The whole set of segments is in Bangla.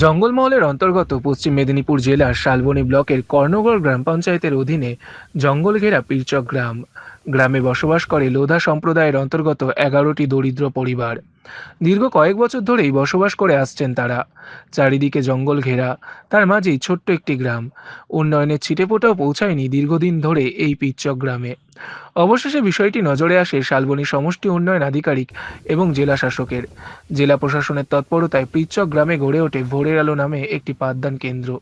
জঙ্গলমহলের অন্তর্গত পশ্চিম মেদিনীপুর জেলার শালবনী ব্লকের কর্ণগড় গ্রাম পঞ্চায়েতের অধীনে জঙ্গল ঘেরা পীরচক গ্রাম গ্রামে বসবাস করে লোধা সম্প্রদায়ের অন্তর্গত এগারোটি দরিদ্র পরিবার। দীর্ঘ কয়েক বছর ধরেই বসবাস করে আসছেন তারা। চারিদিকে জঙ্গল ঘেরা, তার মাঝেই ছোট্ট একটি গ্রাম। উন্নয়নের ছিটেফোঁটাও পৌঁছায়নি দীর্ঘদিন ধরে এই পীরচক গ্রামে। অবশেষে বিষয়টি নজরে আসে শালবনী সমষ্টি উন্নয়ন আধিকারিক এবং জেলা শাসকের। জেলা প্রশাসনের তৎপরতায় পৃচ্ছক গ্রামে গড়ে ওঠে ভোরের আলো নামে একটি পাঠদান কেন্দ্র।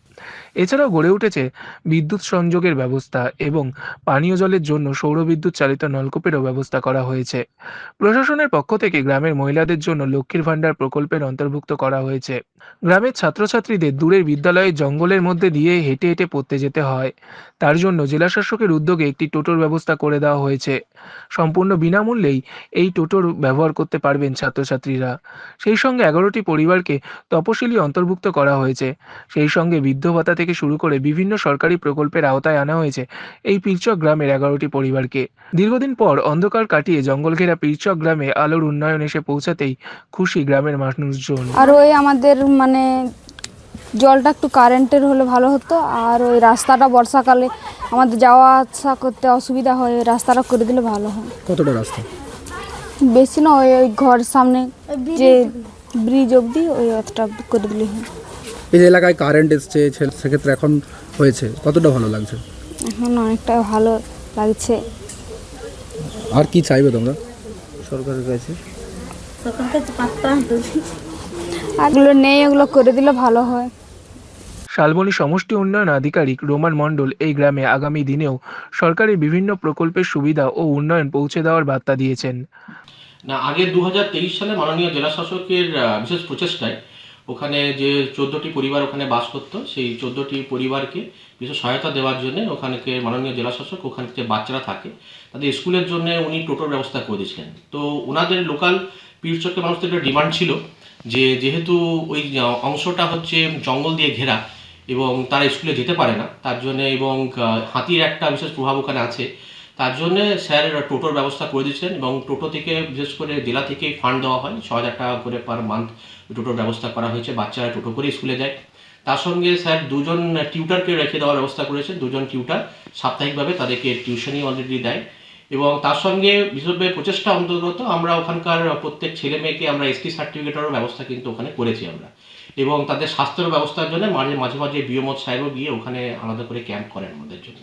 এছাড়াও গড়ে উঠেছে বিদ্যুৎ সংযোগের ব্যবস্থা এবং পানীয় জলের জন্য সৌরবিদ্যুৎ চালিত নলকূপেরও ব্যবস্থা করা হয়েছে। প্রশাসনের পক্ষ থেকে গ্রামের মহিলাদের জন্য লক্ষ্মীর ভাণ্ডার প্রকল্পের অন্তর্ভুক্ত করা হয়েছে। গ্রামের ছাত্রছাত্রীদের দূরের বিদ্যালয়ে জঙ্গলের মধ্যে দিয়ে হেঁটে হেঁটে পড়তে যেতে হয়। তার জন্য জেলা শাসকের উদ্যোগে একটি টোটোর ব্যবস্থা করে দেওয়া হয়েছে। সম্পূর্ণ বিনামূল্যেই এই টোটোর ব্যবহার করতে পারবেন ছাত্রছাত্রীরা। সেই সঙ্গে এগারোটি পরিবারকে তপশিলি অন্তর্ভুক্ত করা হয়েছে। সেই সঙ্গে বৃদ্ধ ভাতা থেকে শুরু করে বিভিন্ন সরকারি প্রকল্পের আওতায় আনা হয়েছে। এই পীরচক গ্রামের এগারোটি পরিবারকে। দীর্ঘদিন পর অন্ধকার কাটিয়ে জঙ্গল ঘেরা পীরচক গ্রামে আলোর উন্নয়ন এসে পৌঁছাতেই খুশি গ্রামের মানুষজন। আর ওই আমাদের মানে জলটা একটু কারেন্টের হলে ভালো হতো আর ওই রাস্তাটা বর্ষাকালে আমাদের যাওয়া আসা করতে অসুবিধা হয় ওই রাস্তাটা করে দিলে ভালো হয়। কতটা রাস্তা? বেশি না ওই ওই ঘর সামনে যে ব্রিজ অবধি ওই অতটা করে দিলে হয়। এই যে এলাকায় কারেন্ট এসছে সেক্ষেত্রে এখন হয়েছে কতটা ভালো লাগছে? এখন অনেকটা ভালো লাগছে। আর কি চাইবে তোমরা? সরকারের কাছে। এগুলো নেই এগুলো করে দিলে ভালো হয়। শালবনী সমষ্টি উন্নয়ন আধিকারিক রোমান মণ্ডল এই গ্রামে আগামী দিনেও সরকারি বিভিন্ন প্রকল্পের সুবিধা ও উন্নয়ন পৌঁছে দেওয়ার বার্তা দিয়েছেন। না আগে দু হাজার তেইশ সালে মাননীয় জেলা শাসকের বিশেষ প্রচেষ্টায় ওখানে যে চোদ্দোটি পরিবার ওখানে বাস করতো, সেই চোদ্দোটি পরিবারকে বিশেষ সহায়তা দেওয়ার জন্য ওখানকে মাননীয় জেলাশাসক ওখানে যে বাচ্চারা থাকে, তাদের স্কুলের জন্য উনি টোটোর ব্যবস্থা করে দিয়েছিলেন। তো ওনাদের লোকাল পীরচকের মানুষদের একটা ডিমান্ড ছিল যে যেহেতু ওই অংশটা হচ্ছে জঙ্গল দিয়ে ঘেরা এবং তারা স্কুলে যেতে পারে না, তার জন্য এবং হাতির একটা বিশেষ প্রভাব ওখানে আছে তার জন্য স্যার টোটোর ব্যবস্থা করে দিয়েছিলেন এবং টোটো থেকে, বিশেষ করে জেলা থেকে ফান্ড দেওয়া হয়। ছ হাজার টাকা করে পার মান্থ টোটোর ব্যবস্থা করা হয়েছে। বাচ্চারা টোটো করে স্কুলে যায়। তার সঙ্গে স্যার দুজন টিউটারকে রেখে দেওয়ার ব্যবস্থা করেছেন দুজন টিউটার সাপ্তাহিকভাবে তাদেরকে টিউশনই অলরেডি দেয়। এবং তার সঙ্গে বিশেষভাবে প্রচেষ্টা অন্তর্গত আমরা ওখানকার প্রত্যেক ছেলে মেয়েকে আমরা এসটি সার্টিফিকেটেরও ব্যবস্থা কিন্তু ওখানে করেছি আমরা। এবং তাদের স্বাস্থ্যের ব্যবস্থার জন্য মাঝে মাঝে মাঝে বিয়মত সাহেবও গিয়ে ওখানে আলাদা করে ক্যাম্প করেন আমাদের জন্য।